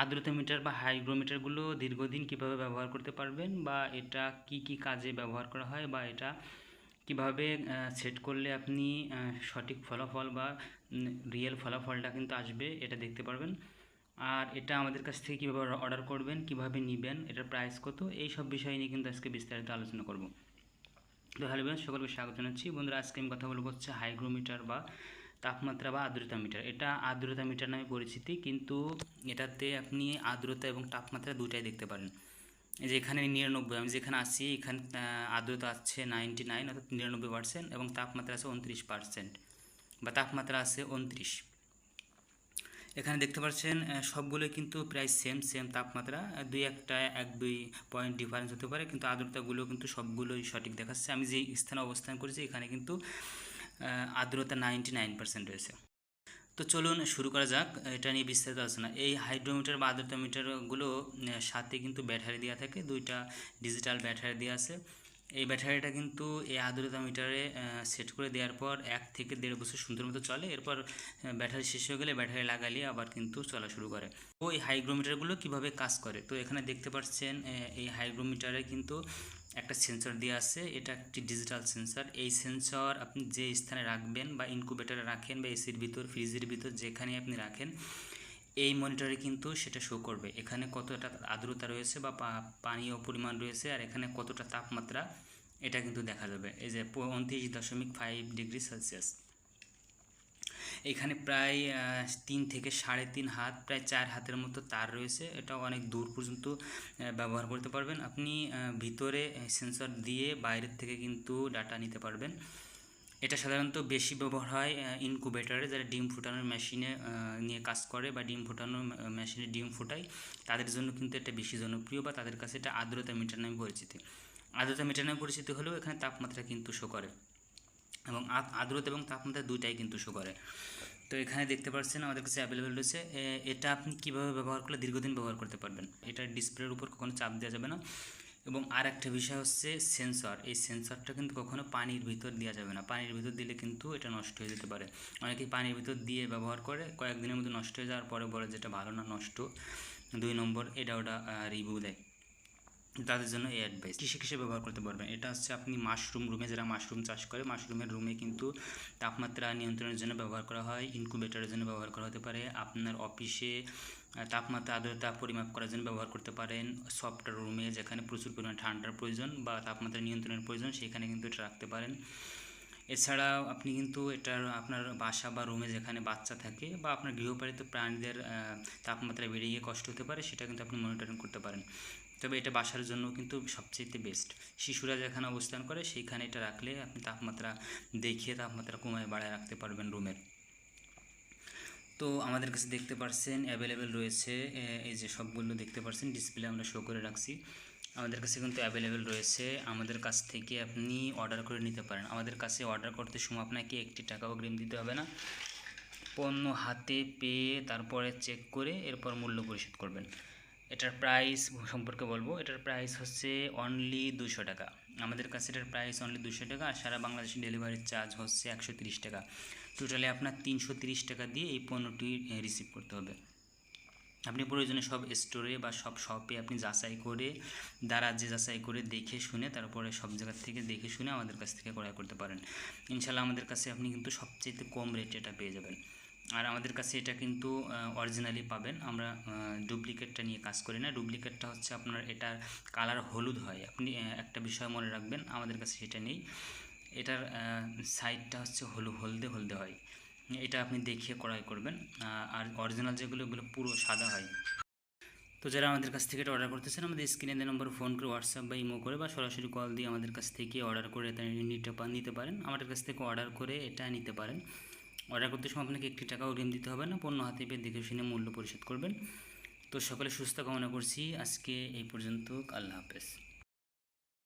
আর্দ্রতা মিটার বা হাইগ্রোমিটারগুলো দীর্ঘদিন কীভাবে ব্যবহার করতে পারবেন বা এটা কি কি কাজে ব্যবহার করা হয় বা এটা কীভাবে সেট করলে আপনি সঠিক ফলাফল বা রিয়েল ফলাফলটা কিন্তু আসবে এটা দেখতে পারবেন। আর এটা আমাদের কাছ থেকে কীভাবে অর্ডার করবেন, কীভাবে নেবেন, এটার প্রাইস কত, এই সব বিষয় নিয়ে কিন্তু আজকে বিস্তারিত আলোচনা করব। তো হ্যালো সকলকে স্বাগত জানাচ্ছি। বন্ধুরা, আজকে আমি কথা বলব হচ্ছে হাইগ্রোমিটার বা তাপমাত্রা বা আর্দ্রতা মিটার। এটা আর্দ্রতা মিটার নামে পরিচিতি কিন্তু এটাতে আপনি আর্দ্রতা এবং তাপমাত্রা দুটাই দেখতে পারেন। যে এখানে নিরানব্বই আমি যেখানে আছি এখানে আর্দ্রতা আছে নাইনটি নাইন অর্থাৎ নিরানব্বই পার্সেন্ট এবং তাপমাত্রা আছে উনত্রিশ পার্সেন্ট বা তাপমাত্রা আছে উনত্রিশ। এখানে দেখতে পাচ্ছেন আহ, সবগুলোই কিন্তু প্রায় সেম সেম তাপমাত্রা দুই একটা এক দুই পয়েন্ট ডিফারেন্স হতে পারে কিন্তু আর্দ্রতাগুলো কিন্তু সবগুলোই সঠিক দেখাচ্ছে। আমি যে স্থানে অবস্থান করেছি এখানে কিন্তু আর্দ্রতা নাইনটি নাইন পার্সেন্ট রয়েছে। তো চলুন শুরু করা যাক, এটা নিয়ে বিস্তারিত আলোচনা। এই হাইড্রোমিটার বা আর্দ্রতা মিটারগুলো সাথে কিন্তু ব্যাটারি দেওয়া থাকে, দুইটা ডিজিটাল ব্যাটারি দেওয়া আছে। এই ব্যাটারিটা কিন্তু এই আর্দ্রতা মিটারে সেট করে দেওয়ার পর এক থেকে দেড় বছর সুন্দর মতো চলে। এরপর ব্যাটারি শেষ হয়ে গেলে ব্যাটারি লাগালে আবার কিন্তু চলা শুরু করে। তো এই হাইগ্রোমিটারগুলো কীভাবে কাজ করে? তো এখানে দেখতে পাচ্ছেন এই হাইগ্রোমিটারে কিন্তু একটা সেন্সর দিয়ে আছে, এটা একটি ডিজিটাল সেন্সর এই সেন্সর আপনি যে স্থানে রাখবেন বা ইনকুবেটারে রাখেন বা এসির ভিতর ফ্রিজের ভিতর যেখানে আপনি রাখেন, এই মনিটরে কিন্তু সেটা শো করবে। এখানে কতটা আর্দ্রতা রয়েছে বা পানীয় পরিমাণ রয়েছে আর এখানে কতটা তাপমাত্রা, এটা কিন্তু দেখা যাবে। এই যে উনত্রিশ দশমিক ফাইভ ডিগ্রি সেলসিয়াস এখানে প্রায় তিন থেকে সাড়ে তিন হাত, প্রায় চার হাতের মতো তার রয়েছে। এটা অনেক দূর পর্যন্ত ব্যবহার করতে পারবেন। আপনি ভিতরে সেন্সর দিয়ে বাইরের থেকে কিন্তু ডাটা নিতে পারবেন। এটা সাধারণত বেশি ব্যবহার হয় ইনকুবেটারে যারা ডিম ফুটানোর মেশিনে নিয়ে কাজ করে বা ডিম ফুটানোর মেশিনে ডিম ফুটায়, তাদের জন্য কিন্তু এটা বেশি জনপ্রিয় বা তাদের কাছে এটা আর্দ্রতা মিটার নামে পরিচিতি। আর্দ্রতা মিটার নামে পরিচিতি হলেও এখানে তাপমাত্রা কিন্তু শো করে। এবং আ- আর্দ্রতা এবং তাপমাত্রা দুইটাই কিন্তু শো করে। তো এখানে দেখতে পাচ্ছেন আমাদের কাছে অ্যাভেলেবেল রয়েছে। এটা আপনি কীভাবে ব্যবহার করলে দীর্ঘদিন ব্যবহার করতে পারবেন? এটা ডিসপ্লের উপর কখনো চাপ দেওয়া যাবে না। এবং আর একটা বিষয় হচ্ছে সেন্সর এই সেন্সরটা কিন্তু কখনো পানির ভিতর দেওয়া যাবে না। পানির ভিতর দিলে কিন্তু এটা নষ্ট হয়ে যেতে পারে। অনেকেই পানির ভিতর দিয়ে ব্যবহার করে, কয়েকদিনের মধ্যে নষ্ট হয়ে যাওয়ার পরে বলে যেটা ভালো না, নষ্ট। দুই নম্বর, এটা ওটা রিভিউ দেয় তাদের জন্য এই অ্যাডভাইস কৃষি কৃষি ব্যবহার করতে পারবেন। এটা হচ্ছে আপনি মাশরুম রুমে যারা মাশরুম চাষ করে মাশরুমের রুমে কিন্তু তাপমাত্রা নিয়ন্ত্রণের জন্য ব্যবহার করা হয় ইনকুবেটরের জন্য ব্যবহার করা হতে পারে, আপনার অফিসে তাপমাত্রা, আর্দ্রতা পরিমাপ করার জন্য ব্যবহার করতে পারেন সফটওয়্যার রুমে যেখানে প্রচুর পরিমাণে ঠান্ডার প্রয়োজন বা তাপমাত্রা নিয়ন্ত্রণের প্রয়োজন, সেখানে কিন্তু এটা রাখতে পারেন। এছাড়াও আপনি কিন্তু এটার আপনার বাসা বা রুমে যেখানে বাচ্চা থাকে বা আপনার গৃহপালিত প্রাণীদের তাপমাত্রা বেড়ে গিয়ে কষ্ট হতে পারে, সেটা কিন্তু আপনি মনিটরিং করতে পারেন। তবে এটা বাসার জন্য কিন্তু সবচেয়ে বেস্ট শিশুরা যেখানে অবস্থান করে, সেইখানে এটা রাখলে আপনি তাপমাত্রা দেখিয়ে তাপমাত্রা কমায়, বাড়ায় রাখতে পারবেন রুমের তো আমাদের কাছে দেখতে পারছেন অ্যাভেলেবেল রয়েছে এই যে সবগুলো দেখতে পারছেন ডিসপ্লে আমরা শো করে রাখছি। আমাদের কাছে কিন্তু অ্যাভেলেবেল রয়েছে। আমাদের কাছ থেকে আপনি অর্ডার করে নিতে পারেন। আমাদের কাছে অর্ডার করতে সময় আপনাকে একটি টাকাও অগ্রিম দিতে হবে না। পণ্য হাতে পেয়ে তারপরে চেক করে এরপর মূল্য পরিশোধ করবেন। এটার প্রাইস সম্পর্কে বলব। এটার প্রাইস হচ্ছে অনলি দুশো টাকা। আমাদের কাছে এটার প্রাইস অনলি দুশো টাকা আর সারা বাংলাদেশে ডেলিভারির চার্জ হচ্ছে একশো টাকা। টোটালি আপনার তিনশো টাকা দিয়ে এই পণ্যটি রিসিভ করতে হবে। আপনি প্রয়োজনে সব স্টোরে বা সব শপে আপনি যাচাই করে, দ্বারা যে যাচাই করে দেখে শুনে, তারপরে সব জায়গার থেকে দেখে শুনে আমাদের কাছ থেকে ক্রয় করতে পারেন। ইনশাল্লাহ আমাদের কাছে আপনি কিন্তু সবচেয়ে কম রেটে এটা পেয়ে যাবেন। আর আমাদের কাছে এটা কিন্তু অরিজিনালি পাবেন। আমরা ডুপ্লিকেটটা নিয়ে কাজ করি না। ডুপ্লিকেটটা হচ্ছে আপনার এটার কালার হলুদ হয়। আপনি একটা বিষয় মনে রাখবেন, আমাদের কাছে সেটা নেই। এটার সাইডটা হচ্ছে হলু, হলদে হলদে হয়। এটা আপনি দেখিয়ে ক্রয় করবেন। আর অরিজিনাল যেগুলো, ওগুলো পুরো সাদা হয়। তো যারা আমাদের কাছ থেকে অর্ডার করতেছেন, আমাদের স্ক্রিনে দেওয়া নম্বর ফোন করে হোয়াটসঅ্যাপ বা ইমো করে বা সরাসরি কল দিয়ে আমাদের কাছ থেকে অর্ডার করে এটা নিতে নিতে পারেন। আমাদের কাছ থেকে অর্ডার করে এটা নিতে পারেন। অর্ডার করতে সময় আপনাকে একটি টাকাও ঋণ দিতে হবে না, পণ্য হাতে পেয়ে দেখে শুনে মূল্য পরিশোধ করবেন। তো সকলে সুস্থ কামনা করছি। আজকে এই পর্যন্ত, আল্লাহ হাফেজ।